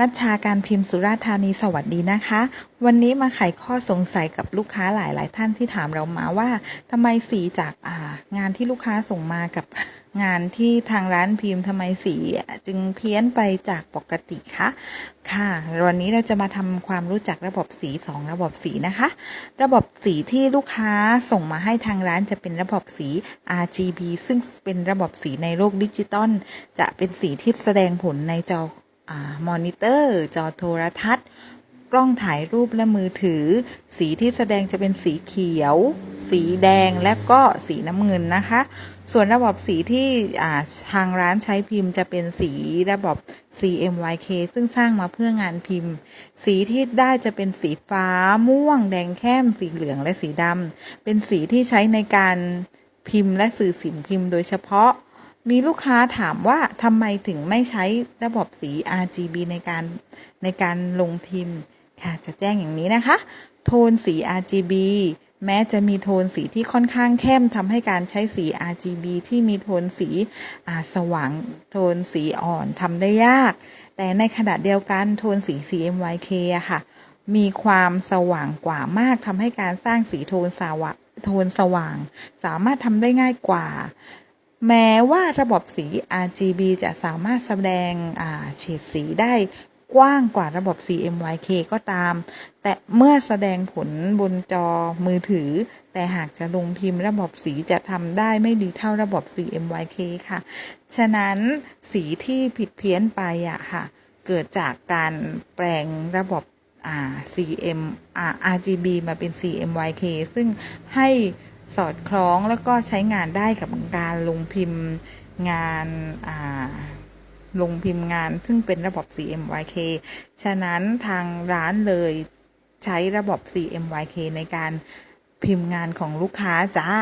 นัชชาการพิมพ์สุราธานีสวัสดีนะคะ วันนี้มาไขข้อสงสัยกับลูกค้าหลายๆท่านที่ถามเรามาว่าทำไมสีจากางานที่ลูกค้าส่งมากับงานที่ทางร้านพิมพ์ทำไมสีจึงเพี้ยนไปจากปกติคะค่ะวันนี้เราจะมาทำความรู้จักระบบสีสองระบบสีนะคะ ระบบสีที่ลูกค้าส่งมาให้ทางร้านจะเป็นระบบสี RGB ซึ่งเป็นระบบสีในโลกดิจิตอลจะเป็นสีที่แสดงผลในจอ มอนิเตอร์ จอโทรทัศน์ กล้องถ่ายรูปและมือถือ สีที่แสดงจะเป็นสีเขียว สีแดงและก็สีน้ำเงินนะคะ ส่วนระบบสีที่ทางร้านใช้พิมพ์จะเป็นสีระบบ CMYK ซึ่งสร้างมาเพื่องานพิมพ์ สีที่ได้จะเป็นสีฟ้าม่วง แดงแค้ม สีเหลืองและสีดำเป็นสีที่ใช้ในการพิมพ์และสื่อสิ่งพิมพ์โดยเฉพาะ มีลูกค้าถามว่าทำไมถึงไม่ใช้ระบบสี RGB ในการในการลงพิมพ์ ค่ะ จะแจ้งอย่างนี้นะคะ โทนสี RGB แม้จะมีโทนสีที่ค่อนข้างเข้มทำให้การใช้สี RGB ที่มีโทนสีสว่างโทนสีอ่อนทำได้ยาก แต่ในขณะเดียวกันโทนสี CMYK อะค่ะ มีความสว่างกว่ามากทำให้การสร้างสีโทนสาวะโทนสว่าง สามารถทำได้ง่ายกว่า แม้ว่าระบบสี RGB จะสามารถแสดงเฉดสีได้กว้างกว่าระบบ CMYK ก็ตาม แต่เมื่อแสดงผลบนจอมือถือ แต่หากจะลงพิมพ์ระบบสีจะทำได้ไม่ดีเท่าระบบ CMYK ค่ะ ฉะนั้นสีที่ผิดเพี้ยนไปอะค่ะ เกิดจากการแปลงระบบ CM RGB มาเป็น CMYK ซึ่งให้ สอดคล้องแล้วก็ใช้งานได้กับการลงพิมพ์งานาลงพิมพ์งาน ซึ่งเป็นระบบ CMYK ฉะนั้นทางร้านเลยใช้ระบบ CMYK ในการพิมพ์งานของลูกค้าจ้า